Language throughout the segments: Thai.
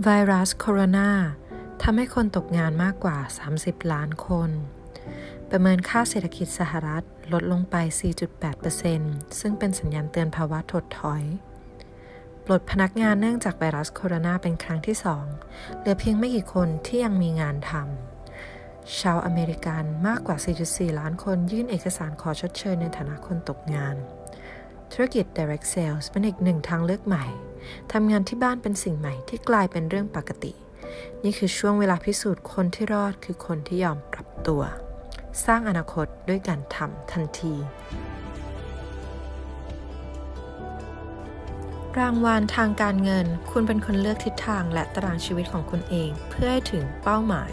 ไวรัสโคโรนาทำให้คนตกงานมากกว่า 30 ล้านคน ประเมินค่าเศรษฐกิจสหรัฐลดลงไป 4.8%ซึ่งเป็นสัญญาณเตือนภาวะถดถอย ปลดพนักงานเนื่องจากไวรัสโคโรนาเป็นครั้งที่สองเหลือเพียงไม่กี่คนที่ยังมีงานทำ ชาวอเมริกันมากกว่า 4.4 ล้านคนยื่นเอกสารขอชดเชยในฐานะคนตกงาน ธุรกิจ direct sales เป็นอีกหนึ่งทางเลือกใหม่ ทำงานที่บ้านเป็นสิ่งใหม่ที่กลายเป็นเรื่องปกติ นี่คือช่วงเวลาพิสูจน์คนที่รอดคือคนที่ยอมปรับตัว สร้างอนาคตด้วยการทำทันที รางวัลทางการเงิน คุณเป็นคนเลือกทิศทางและตารางชีวิตของคุณเองเพื่อให้ถึงเป้าหมาย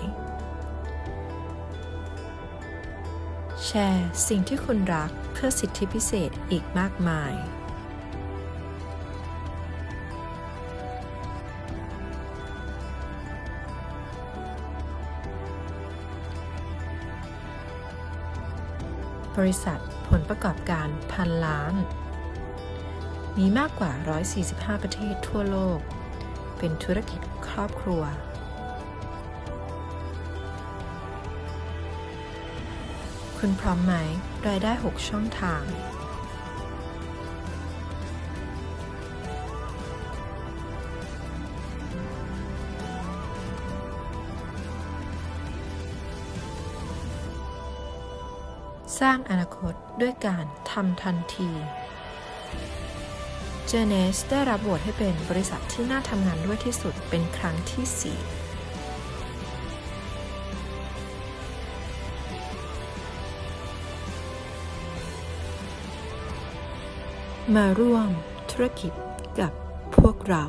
แชร์สิ่งที่คุณรักเพื่อสิทธิพิเศษอีกมากมาย บริษัทผลประกอบการพันล้าน มีมากกว่า 145 ประเทศทั่วโลก เป็นธุรกิจครอบครัว คุณพร้อมไหม รายได้ 6 ช่องทาง สร้างอนาคตด้วยการทำทันที เจเนสได้รับโหวตให้เป็นบริษัทที่น่าทำงานด้วยที่สุดเป็นครั้งที่ 4มาร่วมธุรกิจกับพวกเรา